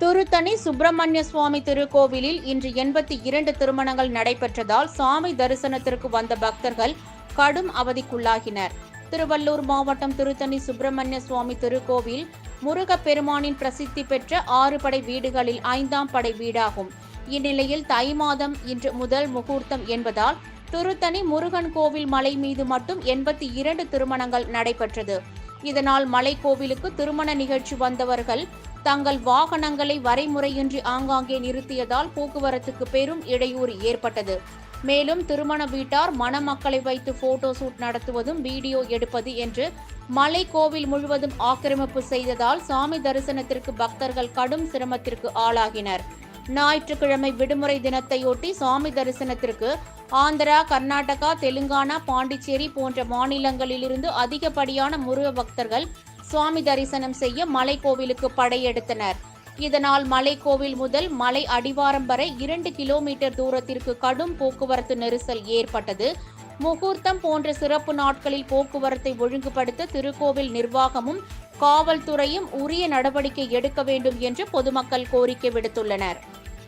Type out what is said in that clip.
துருத்தணி சுப்பிரமணிய சுவாமி திருக்கோவிலில் இன்று எண்பத்தி இரண்டு திருமணங்கள் நடைபெற்றதால் சாமி தரிசனத்திற்கு வந்த பக்தர்கள் கடும் அவதிக்குள்ளாகினர். திருவள்ளூர் மாவட்டம் திருத்தணி சுப்பிரமணிய சுவாமி திருக்கோவில் முருகப்பெருமானின் பிரசித்தி பெற்ற ஆறு படை வீடுகளில் ஐந்தாம் படை வீடாகும். இந்நிலையில் தை மாதம் இன்று முதல் முகூர்த்தம் என்பதால் திருத்தணி முருகன் கோவில் மலை மீது மட்டும் எண்பத்தி இரண்டு திருமணங்கள் நடைபெற்றது. இதனால் மலை கோவிலுக்கு திருமண நிகழ்ச்சி வந்தவர்கள் தங்கள் வாகனங்களை வரைமுறையின்றி ஆங்காங்கே நிறுத்தியதால் போக்குவரத்துக்கு பெரும் இடையூறு ஏற்பட்டது. மேலும் திருமண வீட்டார் மணமக்களை வைத்து போட்டோ ஷூட் நடத்துவதும் வீடியோ எடுப்பது என்று மலை கோவில் முழுவதும் ஆக்கிரமிப்பு செய்ததால் சாமி தரிசனத்திற்கு பக்தர்கள் கடும் சிரமத்திற்கு ஆளாகினர். ஞாயிற்றுக்கிழமை விடுமுறை தினத்தையொட்டி சாமி தரிசனத்திற்கு ஆந்திரா கர்நாடகா தெலுங்கானா பாண்டிச்சேரி போன்ற மாநிலங்களிலிருந்து அதிகப்படியான முருக பக்தர்கள் சுவாமி தரிசனம் செய்ய மலைக்கோவிலுக்கு படையெடுத்தனர். இதனால் மலைக்கோவில் முதல் மலை அடிவாரம் வரை இரண்டு கிலோமீட்டர் தூரத்திற்கு கடும் போக்குவரத்து நெரிசல் ஏற்பட்டது. முகூர்த்தம் போன்ற சிறப்பு நாட்களில் போக்குவரத்தை ஒழுங்குபடுத்த திருக்கோவில் நிர்வாகமும் காவல்துறையும் உரிய நடவடிக்கை எடுக்க வேண்டும் என்று பொதுமக்கள் கோரிக்கை விடுத்துள்ளனர்.